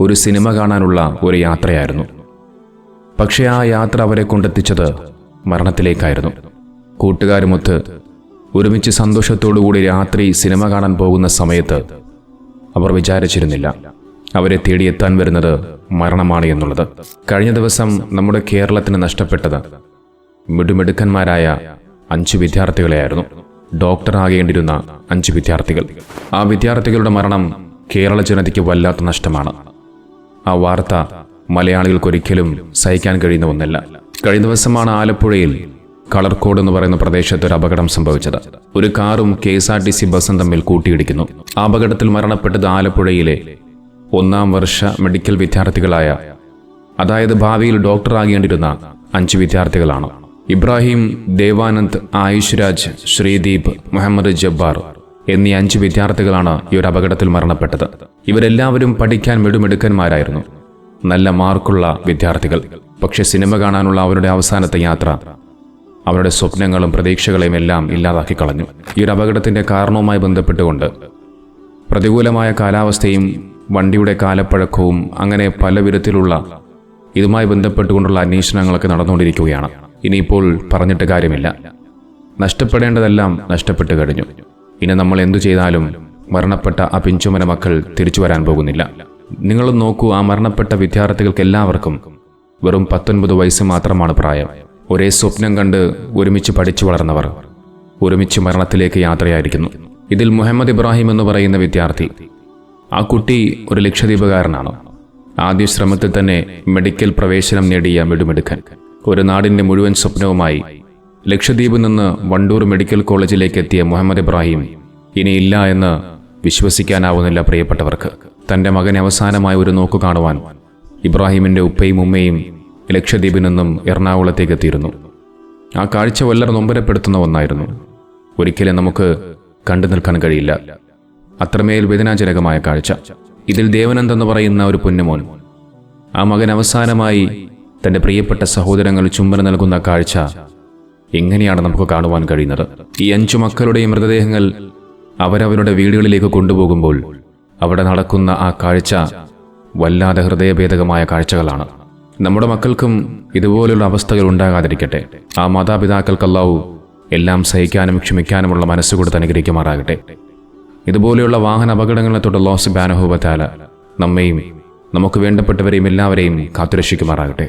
ഒരു സിനിമ കാണാനുള്ള ഒരു യാത്രയായിരുന്നു. പക്ഷേ ആ യാത്ര അവരെ കൊണ്ടെത്തിച്ചത് മരണത്തിലേക്കായിരുന്നു. കൂട്ടുകാരുമൊത്ത് ഒരുമിച്ച് സന്തോഷത്തോടുകൂടി രാത്രി സിനിമ കാണാൻ പോകുന്ന സമയത്ത് അവർ വിചാരിച്ചിരുന്നില്ല. അവരെ തേടിയെത്താൻ വരുന്നത് മരണമാണ് എന്നുള്ളത്. കഴിഞ്ഞ ദിവസം നമ്മുടെ കേരളത്തിന് നഷ്ടപ്പെട്ടത് മിടുമിടുക്കന്മാരായ അഞ്ച് വിദ്യാർത്ഥികളെയായിരുന്നു. ഡോക്ടർ ആകേണ്ടിരുന്ന അഞ്ച് വിദ്യാർത്ഥികൾ. ആ വിദ്യാർത്ഥികളുടെ മരണം കേരള ജനതയ്ക്ക് വല്ലാത്ത നഷ്ടമാണ്. ആ വാർത്ത മലയാളികൾക്കൊരിക്കലും സഹിക്കാൻ കഴിയുന്ന ഒന്നല്ല. കഴിഞ്ഞ ദിവസമാണ് ആലപ്പുഴയിൽ കളർക്കോട് എന്ന് പറയുന്ന പ്രദേശത്ത് ഒരു അപകടം സംഭവിച്ചത്. ഒരു കാറും K S R T C ബസും തമ്മിൽ കൂട്ടിയിടിക്കുന്നു. ആ അപകടത്തിൽ മരണപ്പെട്ടത് ആലപ്പുഴയിലെ ഒന്നാം വർഷ മെഡിക്കൽ വിദ്യാർത്ഥികളായ അതായത് ഭാവിയിൽ ഡോക്ടർ ഡോക്ടറാകേണ്ടിരുന്ന അഞ്ച് വിദ്യാർത്ഥികളാണ്. ഇബ്രാഹിം ദേവാനന്ദ് ആയുഷ് രാജ് ശ്രീദീപ് മുഹമ്മദ് ജബ്ബാർ എന്നീ അഞ്ച് വിദ്യാർത്ഥികളാണ് ഈ ഒരു അപകടത്തിൽ മരണപ്പെട്ടത്. ഇവരെല്ലാവരും പഠിക്കാൻ മിടുമിടുക്കന്മാരായിരുന്നു. നല്ല മാർക്കുള്ള വിദ്യാർത്ഥികൾ. പക്ഷെ സിനിമ കാണാനുള്ള അവരുടെ അവസാനത്തെ യാത്ര അവരുടെ സ്വപ്നങ്ങളും പ്രതീക്ഷകളെയും എല്ലാം ഇല്ലാതാക്കി കളഞ്ഞു. ഈ ഒരു അപകടത്തിന്റെ കാരണവുമായി ബന്ധപ്പെട്ടുകൊണ്ട് പ്രതികൂലമായ കാലാവസ്ഥയും വണ്ടിയുടെ കാലപ്പഴക്കവും അങ്ങനെ പല വിധത്തിലുള്ള ഇതുമായി ബന്ധപ്പെട്ടുകൊണ്ടുള്ള അന്വേഷണങ്ങളൊക്കെ നടന്നുകൊണ്ടിരിക്കുകയാണ്. ഇനിയിപ്പോൾ പറഞ്ഞിട്ട് കാര്യമില്ല. നഷ്ടപ്പെടേണ്ടതെല്ലാം നഷ്ടപ്പെട്ടു കഴിഞ്ഞു. ഇനി നമ്മൾ എന്തു ചെയ്താലും മരണപ്പെട്ട ആ പിഞ്ചുമന മക്കൾ തിരിച്ചു വരാൻ പോകുന്നില്ല. നിങ്ങൾ നോക്കൂ ആ മരണപ്പെട്ട വിദ്യാർത്ഥികൾക്ക് എല്ലാവർക്കും വെറും പത്തൊൻപത് വയസ്സ് മാത്രമാണ് പ്രായം. ഒരേ സ്വപ്നം കണ്ട് ഒരുമിച്ച് പഠിച്ചു വളർന്നവർ ഒരുമിച്ച് മരണത്തിലേക്ക് യാത്രയായിരിക്കുന്നു. ഇതിൽ മുഹമ്മദ് ഇബ്രാഹിം എന്ന് പറയുന്ന വിദ്യാർത്ഥി ആ കുട്ടി ഒരു ലക്ഷദ്വീപുകാരനാണ്. ആദ്യ ശ്രമത്തിൽ തന്നെ മെഡിക്കൽ പ്രവേശനം നേടിയ മിടുമിടുക്കൻ. ഒരു നാടിന്റെ മുഴുവൻ സ്വപ്നവുമായി ലക്ഷദ്വീപിൽ നിന്ന് വണ്ടൂർ മെഡിക്കൽ കോളേജിലേക്ക് എത്തിയ മുഹമ്മദ് ഇബ്രാഹിം ഇനിയില്ല എന്ന് വിശ്വസിക്കാനാവുന്നില്ല പ്രിയപ്പെട്ടവർക്ക്. തന്റെ മകൻ അവസാനമായ ഒരു നോക്കു കാണുവാൻ ഇബ്രാഹിമിന്റെ ഉപ്പയും ഉമ്മയും ലക്ഷദ്വീപിൽ നിന്നും എറണാകുളത്തേക്ക് എത്തിയിരുന്നു. ആ കാഴ്ച വല്ലർ നൊമ്പരപ്പെടുത്തുന്ന ഒന്നായിരുന്നു. ഒരിക്കലും നമുക്ക് കണ്ടു നിൽക്കാൻ കഴിയില്ല. അത്രമേൽ വേദനാജനകമായ കാഴ്ച. ഇതിൽ ദേവനന്ദ് എന്ന് പറയുന്ന ഒരു പൊന്നുമോൻ. ആ മകൻ അവസാനമായി തന്റെ പ്രിയപ്പെട്ട സഹോദരങ്ങൾ ചുംബനം നൽകുന്ന കാഴ്ച എങ്ങനെയാണ് നമുക്ക് കാണുവാൻ കഴിയുന്നത്? ഈ അഞ്ചു മക്കളുടെയും മൃതദേഹങ്ങൾ അവരവരുടെ വീടുകളിലേക്ക് കൊണ്ടുപോകുമ്പോൾ അവിടെ നടക്കുന്ന ആ കാഴ്ച വല്ലാതെ ഹൃദയഭേദകമായ കാഴ്ചകളാണ്. നമ്മുടെ മക്കൾക്കും ഇതുപോലുള്ള അവസ്ഥകൾ ഉണ്ടാകാതിരിക്കട്ടെ. ആ മാതാപിതാക്കൾക്കല്ലാവൂ എല്ലാം സഹിക്കാനും ക്ഷമിക്കാനുമുള്ള മനസ്സുകൊടുത്ത് അനുഗ്രഹിക്കുമാറാകട്ടെ. ഇതുപോലെയുള്ള വാഹന അപകടങ്ങളെ തൊട്ട് ലോസ് ബാനഹോബത്താല നമ്മയും നമുക്ക് വേണ്ടപ്പെട്ടവരെയും എല്ലാവരെയും കാത്തുരക്ഷിക്കുമാറാകട്ടെ.